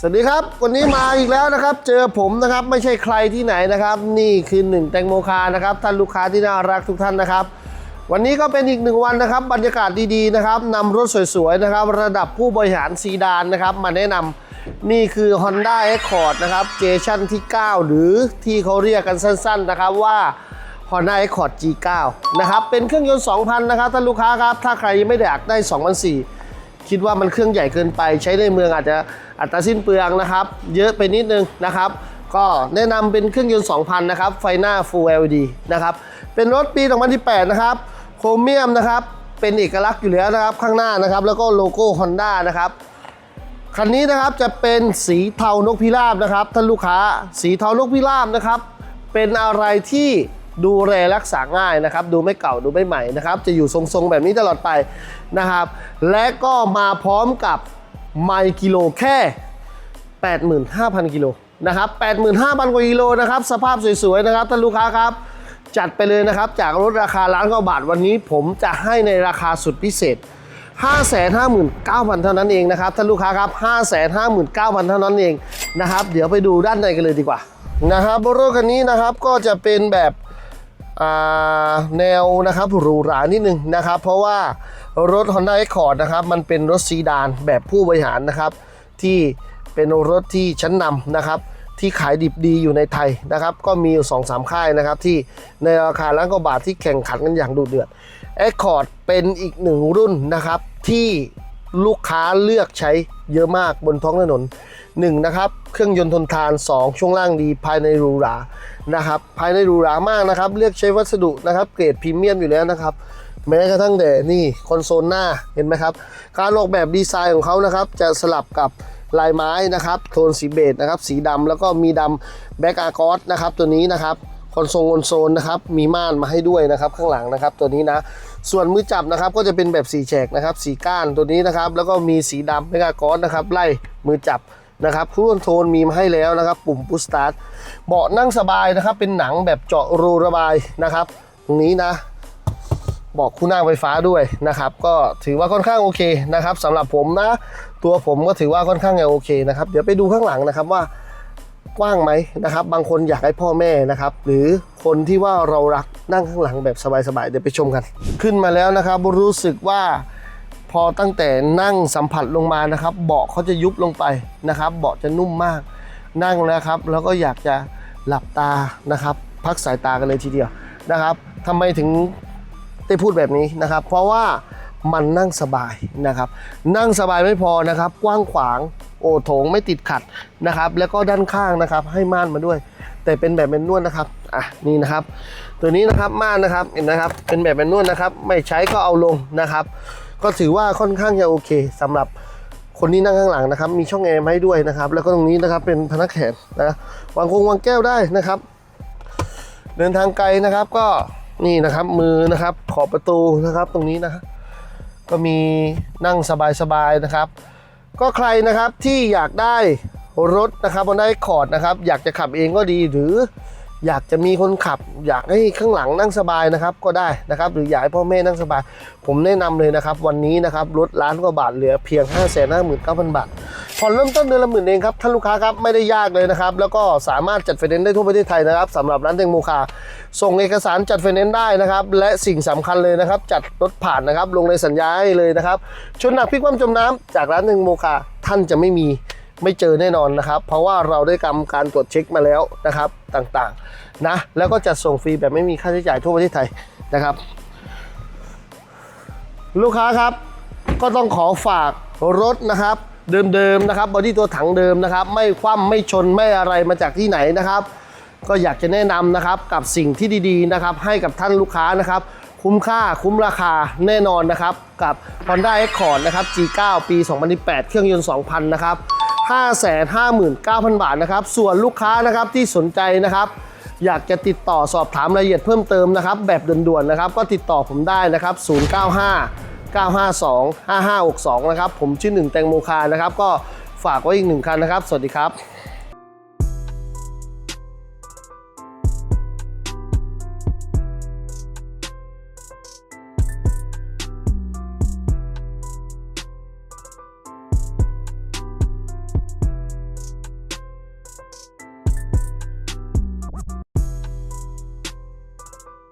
สวัสดีครับ วันนี้มาอีกแล้วนะครับ เจอผมนะครับไม่ใช่ใครที่ไหนนะครับ นี่คือหนึ่งแตงโมคานะครับท่านลูกค้าที่น่ารักทุกท่านนะครับ วันนี้ก็เป็นอีกหนึ่งวันนะครับ บรรยากาศดีๆนะครับนำรถสวยๆนะครับ ระดับผู้บริหารซีดานนะครับ มาแนะนำนี่คือ Honda Accord นะครับเจชั่นที่ 9 หรือที่เขาเรียกกันสั้น ๆ นะครับว่า Honda Accord G9 นะครับเป็นเครื่องยนต์ 2,000 นะครับท่านลูกค้าครับถ้าใครยังไม่ได้อยากได้2,400 คิดว่ามันเครื่องใหญ่เกินไป ใช้ในเมืองอาจจะอัตราสิ้นเปลืองนะครับ เยอะไปนิดนึงนะครับ ก็แนะนำเป็นเครื่องยนต์ 2,000 นะครับ ไฟหน้า Full LED นะครับ เป็นรถปี 2018 นะครับ โครเมียมนะครับ เป็นเอกลักษณ์อยู่แล้วนะครับ ข้างหน้านะครับ แล้วก็โลโก้ Honda นะครับคันนี้นะครับจะเป็นสีเทานกพิราบนะครับท่านลูกค้า สีเทานกพิราบนะครับ เป็นอะไรที่ ดูแลรักษาง่ายนะครับ ดูไม่เก่าดูไม่ใหม่นะครับ จะอยู่ทรงๆแบบนี้ตลอดไปนะครับ และก็มาพร้อมกับไมล์กิโลแค่ 85,000 กิโลนะครับ85,000 กว่ากิโลนะครับ สภาพสวยๆนะครับท่านลูกค้าครับ จัดไปเลยนะครับจากรถราคาล้านกว่าบาทวันนี้ ผมจะให้ในราคาสุดพิเศษ 559,000 เท่านั้นเองนะครับท่านลูกค้าครับ 559,000 เท่านั้นเองนะครับ เดี๋ยวไปดูด้านในกันเลยดีกว่านะครับรถคันนี้นะครับก็จะเป็นแบบ แนวนะครับหรูหรานิดนึงนะครับ เพราะว่ารถ Honda Accord นะครับ มันเป็นรถซีดานแบบผู้บริหารนะครับ ที่เป็นรถที่ชั้นนำนะครับ ที่ขายดิบดีอยู่ในไทยนะครับ ก็มีอยู่ 2-3สามค่ายนะครับ ที่ในราคาล้านกว่าบาทที่แข่งขันกันอย่างดุเดือด Accord เป็นอีกหนึ่งรุ่นนะครับที่ลูกค้าเลือกใช้เยอะมากบนท้องถนน 1นะครับเครื่องยนต์ทนทาน 2 ช่วงล่างดีภายในหรูหรานะครับภายในหรูหรามากนะครับเลือกใช้วัสดุนะครับเกรดพรีเมียมอยู่แล้วนะครับแม้กระทั่งแต่นี่คอนโซลหน้าเห็นไหมครับการออกแบบดีไซน์ของเขานะครับจะสลับกับลายไม้นะครับโทนสีเบจนะครับสีดำแล้วก็มีดำแบ็กอากอสนะครับตัวนี้นะครับคอนโซลคอนโซลนะครับมีม่านมาให้ด้วยนะครับข้างหลังนะครับตัวนี้นะส่วนมือจับนะครับก็จะเป็นแบบสีแฉกนะครับสีก้านตัวนี้นะครับแล้วก็มีสีดำแบ็กอากอสนะครับไล่มือจับ นะครับครูคอนโทรลมีมาให้แล้วนะครับ ปุ่มพุชสตาร์ทเบาะนั่งสบายนะครับ เป็นหนังแบบเจาะรูระบายนะครับ ตรงนี้นะบอกคู่นั่งไฟฟ้าด้วยนะครับ ก็ถือว่าค่อนข้างโอเคนะครับสำหรับผมนะ ตัวผมก็ถือว่าค่อนข้างโอเคนะครับ เดี๋ยวไปดูข้างหลังนะครับว่ากว้างไหมนะครับ บางคนอยากให้พ่อแม่นะครับ หรือคนที่ว่าเรารักนั่งข้างหลังแบบสบายๆเดี๋ยวไปชมกัน ขึ้นมาแล้วนะครับรู้สึกว่า พอตั้งแต่นั่งสัมผัสลงมานะครับ เบาะเขาจะยุบลงไปนะครับ เบาะจะนุ่มมาก นั่งนะครับ แล้วก็อยากจะหลับตานะครับ พักสายตากันเลยทีเดียวนะครับทำไมถึงได้พูดแบบนี้นะครับ เพราะว่ามันนั่งสบายนะครับ นั่งสบายไม่พอนะครับ กว้างขวางโอโถงไม่ติดขัดนะครับ แล้วก็ด้านข้างนะครับ ให้ม่านมาด้วย แต่เป็นแบบเป็นนวดนะครับอะนี่นะครับ ตัวนี้นะครับม่านนะครับเห็นนะครับ เป็นแบบเป็นนวดนะครับ ไม่ใช้ก็เอาลงนะครับ ก็ถือว่าค่อนข้างจะโอเคสำหรับคนที่นั่งข้างหลังนะครับ มีช่องแอร์ให้ด้วยนะครับ แล้วก็ตรงนี้นะครับเป็นพนักแขนนะวางคงวางแก้วได้นะครับ เดินทางไกลนะครับก็นี่นะครับมือนะครับขอบประตูนะครับตรงนี้นะฮะก็มีนั่งสบายๆนะครับ ก็ใครนะครับที่อยากได้รถนะครับบนได้คอร์ดนะครับ อยากจะขับเองก็ดีหรือ อยากจะมีคนขับ อยากให้ข้างหลังนั่งสบายนะครับก็ได้นะครับ หรืออยากให้พ่อแม่นั่งสบาย ผมแนะนำเลยนะครับ วันนี้นะครับรถล้านกว่าบาทเหลือเพียง 5 5 9 0 0 0 บาทผ่อนเริ่มต้นเดือนละหมื่นเองครับท่านลูกค้าครับไม่ได้ยากเลยนะครับ แล้วก็สามารถจัดไฟแนนซ์ได้ทั่วประเทศไทยนะครับสำหรับร้านเตงโมคาส่งเอกสารจัดไฟแนนซ์ได้นะครับ และสิ่งสำคัญเลยนะครับ จัดรถผ่านนะครับ ลงในสัญญาให้เลยนะครับชนหนักพลิกคว่ำจมน้ำจากร้านเตงโมคาท่านจะไม่มี ไม่เจอแน่นอนนะครับ เพราะว่าเราได้กำการตรวจเช็คมาแล้วนะครับต่างๆนะแล้วก็จัดส่งฟรีแบบไม่มีค่าใช้จ่ายทั่วประเทศไทยนะครับ ลูกค้าครับก็ต้องขอฝากรถนะครับ เดิมๆนะครับบอดี้ตัวถังเดิมนะครับ ไม่คว่ำไม่ชนไม่อะไรมาจากที่ไหนนะครับ ก็อยากจะแนะนำนะครับกับสิ่งที่ดีๆนะครับ ให้กับท่านลูกค้านะครับ คุ้มค่าคุ้มราคาแน่นอนนะครับ กับ Honda Accord นะครับ G9 ปี 2018 เครื่องยนต์ 2,000 นะครับ 559,000 บาทนะครับ ส่วนลูกค้านะครับที่สนใจนะครับ อยากจะติดต่อสอบถามรายละเอียดเพิ่มเติมนะครับ แบบด่วนๆนะครับ ก็ติดต่อผมได้นะครับ 095 952 5562 นะครับ ผมชื่อหนึ่งแตงโมคานะครับ ก็ฝากไว้อีกหนึ่งคันนะครับ สวัสดีครับ